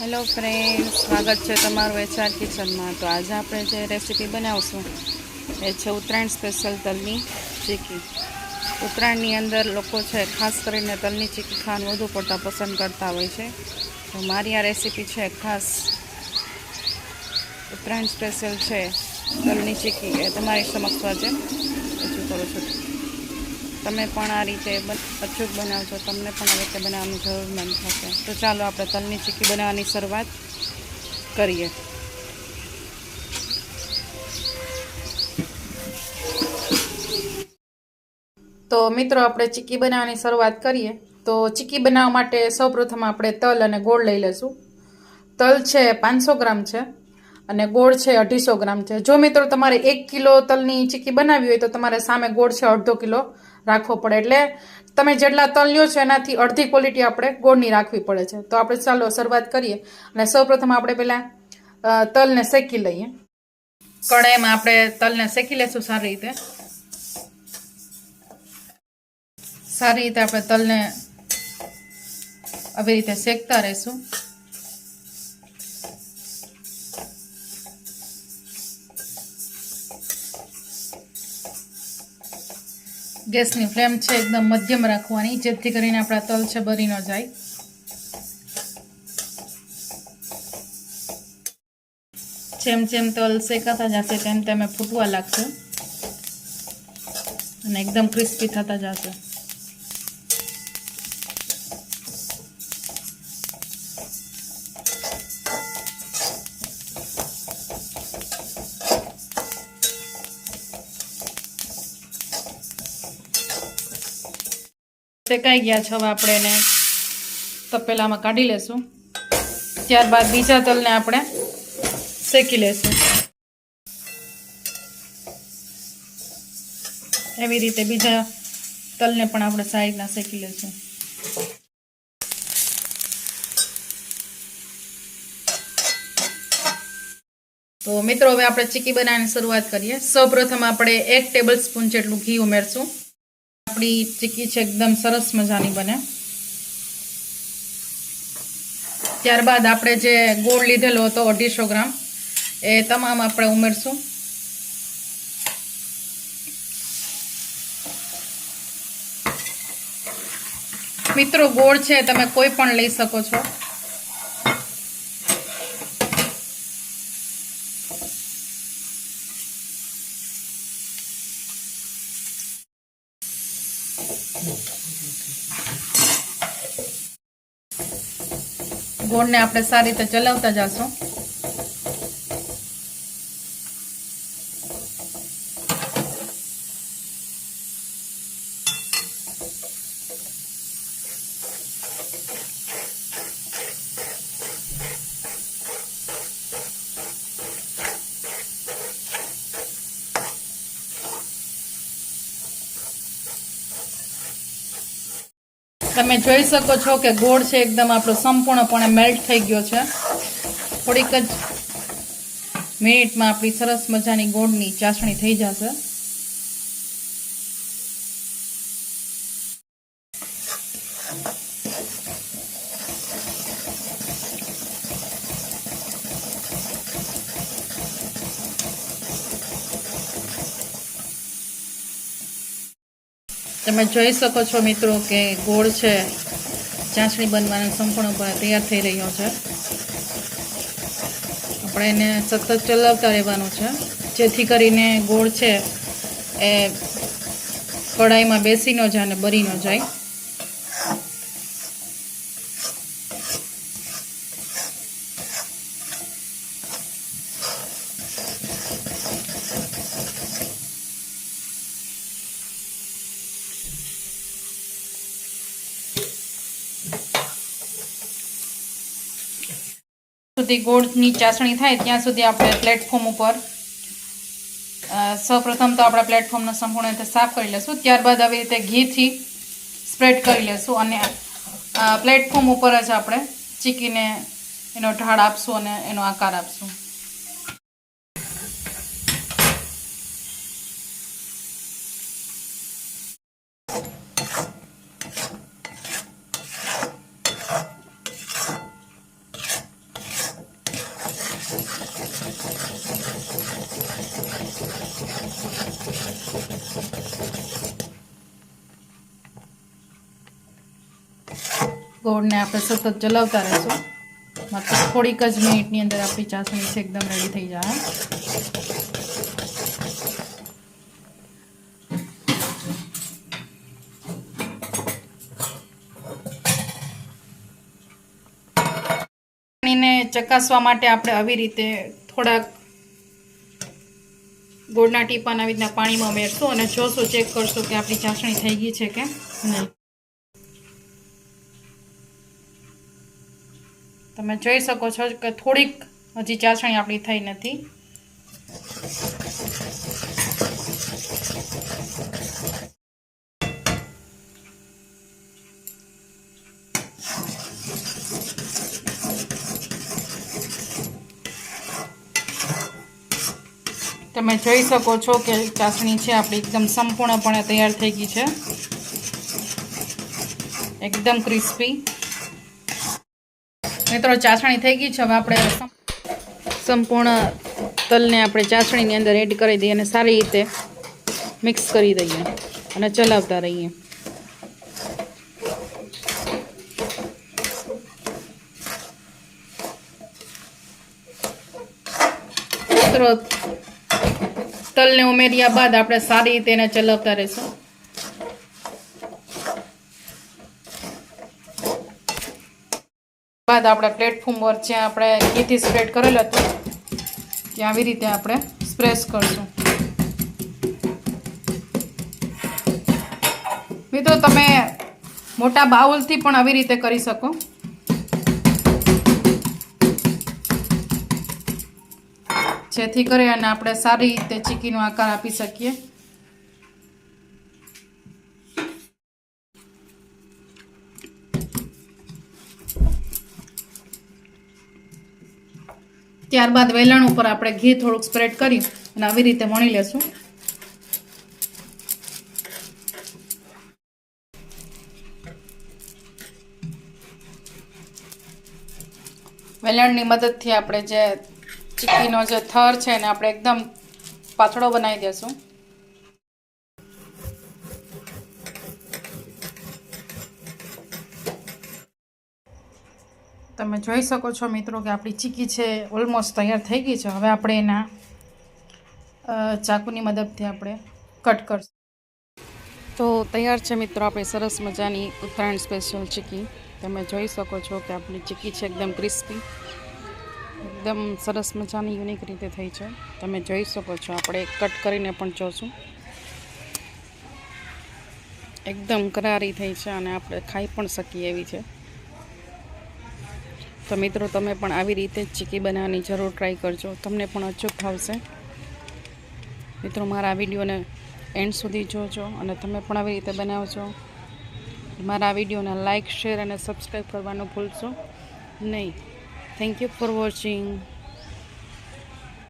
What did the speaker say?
Hello friend સ્વાગત છે તમારું એચઆર કિચનમાં તો આજે આપણે જે રેસીપી બનાવશું, એ છે ઉત્તરાયણ સ્પેશિયલ તલની ચીકી. ઉત્તરાયણની અંદર લોકો છે, ખાસ કરીને તલની ચીકી ખાવાનું વધુ પડતા પસંદ કરતા હોય છે. તો મારી આ રેસીપી છે ખાસ ઉત્તરાયણ સ્પેશિયલ છે તલની ચીકી. એ તમારી સમક્ષ આજે રજૂ કરું છું. તમે પણ આ રીતે અચૂક બનાવજો તમને પણ આ રીતે બનાવવાનું જરૂર મન થશે. તો ચાલો આપણે તલની ચીકી બનાવવાની શરૂઆત કરીએ. તો મિત્રો આપણે ચીકી બનાવવાની શરૂઆત કરીએ. તો ચીકી બનાવવા માટે સૌપ્રથમ આપણે તલ અને ગોળ લઈ લઈશું. તલ છે પાંચસો ગ્રામ છે અને ગોળ છે અઢીસો ગ્રામ છે. જો મિત્રો તમારે એક કિલો તલની ચીકી બનાવવી હોય તો તમારે સામે ગોળ છે અડધો કિલો રાખવો પડે. એટલે તમે જેટલા તલ લ્યો છો એનાથી અડધી ક્વોલિટી આપણે ગોળની રાખવી પડે છે. તો આપણે ચાલો શરૂઆત કરીએ. અને સૌપ્રથમ આપણે પહેલાં તલને શેકી લઈએ. કડાઈમાં આપણે તલને શેકી લેશું સારી રીતે. સારી રીતે આપણે તલને આવી રીતે શેકતા રહીશું. ગેસની ફ્લેમ છે એકદમ મધ્યમ રાખવાની, જેથી કરીને આપણા તલ છે બરી ન જાય. જેમ જેમ તલ શેકાતા જશે તેમ તેમ ફૂટવા લાગશે. અને એકદમ ક્રિસ્પી થતા જશે. શેકાઈ ગયા છે આપણે એને તપેલામાં કાઢી લેશું. ત્યારબાદ બીજા તલને આપણે શેકી લેશું. એવી રીતે બીજા તલને પણ આપણે સાઈડના શેકી લેશું. તો મિત્રો, હવે આપણે ચીકી બનાવવાની શરૂઆત કરીએ. સૌપ્રથમ આપણે એક ટેબલ સ્પૂન જેટલું ઘી ઉમેરશું. આપણી ચીકી છે, એકદમ સરસ મજાની બને. ત્યારબાદ આપણે જે ગોળ લીધેલો હતો અઢીસો ગ્રામ, એ તમામ આપણે ઉમેરશું. મિત્રો, ગોળ છે, તમે કોઈ પણ લઈ શકો છો. ગોળને આપણે સારી રીતે ચલાવતા જશું તમે જોઈ શકો છો કે ગોળ છે એકદમ આપણો સંપૂર્ણપણે મેલ્ટ થઈ ગયો છે. થોડીક જ મિનિટમાં આપણી સરસ મજાની ગોળની ચાસણી થઈ જશે. તમે જોઈ શકો છો મિત્રો કે ગોળ છે, ચાસણી બનવાનો સંપૂર્ણપણે તૈયાર થઈ રહ્યો છે. આપણે એને સતત ચલાવતા રહેવાનું છે. જેથી કરીને ગોળ છે એ કઢાઈમાં બેસી ન જાય અને બરી ન જાય. સુધી ગોળની ચાસણી થાય ત્યાં સુધી આપણે પ્લેટફોર્મ ઉપર સૌપ્રથમ તો આપણા પ્લેટફોર્મને સંપૂર્ણ રીતે સાફ કરી લઈશું ત્યારબાદ આવી રીતે ઘીથી સ્પ્રેડ કરી લેશું અને પ્લેટફોર્મ ઉપર જ આપણે ચીકીને એનો ઢાળ આપશું અને એનો આકાર આપશું. ગોળને આપણે સતત ચલાવતા રહીશું. માત્ર થોડીક જ મિનિટની અંદર આપણી ચાસણી છે એકદમ રેડી થઈ જાય. ચાસણીને ચકાસવા માટે આપણે આવી રીતે થોડાક ગોળના ટીપાને આવી રીતના પાણીમાં મેળશું અને જોશું, ચેક કરશું કે આપણી ચાસણી થઈ ગઈ છે કે નહીં. તમે જોઈ શકો છો કે થોડીક હજી ચાસણી આપણી થઈ નથી. તમે જોઈ શકો છો કે ચાસણી છે આપણી એકદમ સંપૂર્ણપણે તૈયાર થઈ ગઈ છે. એકદમ ક્રિસ્પી. મિત્રો, ચાસણી થઈ ગઈ છે. હવે આપણે સંપૂર્ણ તલને આપણે ચાસણીની અંદર એડ કરી દઈએ અને સારી રીતે મિક્સ કરી દઈએ અને ચલાવતા રહીએ. મિત્રો, તલને ઉમેર્યા બાદ આપણે સારી રીતે એને ચલાવતા રહીશું. બાદ આપણે પ્લેટફોર્મ પર જ્યાં આપણે ઘીથી સ્પ્રેડ કરેલ હતું ત્યાં આવી રીતે આપણે સ્પ્રેસ કરશું. મિત્રો, તમે મોટા બાઉલથી પણ આવી રીતે કરી શકો. જેથી કરી અને આપણે સારી રીતે ચીકીનો આકાર આપી શકીએ. ત્યારબાદ વેલણ ઉપર આપણે ઘી થોડુંક સ્પ્રેડ કરી અને આવી રીતે વણી લેશું. વેલણની મદદથી આપણે જે ચીકીનો જે થર છે એને આપણે એકદમ પાતળો બનાવી દેશું. તમે જોઈ શકો છો મિત્રો કે આપણી ચીકી છે ઓલમોસ્ટ તૈયાર થઈ ગઈ છે. હવે આપણે એના ચાકુની મદદથી આપણે કટ કરશું. તો તૈયાર છે મિત્રો આપણે સરસ મજાની ઉત્તરાયણ સ્પેશિયલ ચીકી. તમે જોઈ શકો છો કે આપણી ચીકી છે એકદમ ક્રિસ્પી એકદમ સરસ મજાની યુનિક રીતે થઈ છે. તમે જોઈ શકો છો આપણે કટ કરીને પણ જોશું. એકદમ કરારી થઈ છે અને આપણે ખાઈ પણ શકીએ એવી છે. તો મિત્રો, તમે પણ આવી રીતે ચીકી બનાવવાની જરૂર ટ્રાય કરજો. તમને પણ અચૂક ભાવશે મિત્રો, મારા વિડીયોને એન્ડ સુધી જોજો અને તમે પણ આવી રીતે બનાવજો. મારા વિડીયોને લાઇક શેર અને સબસ્ક્રાઈબ કરવાનું ભૂલશો નહીં. Thank you for watching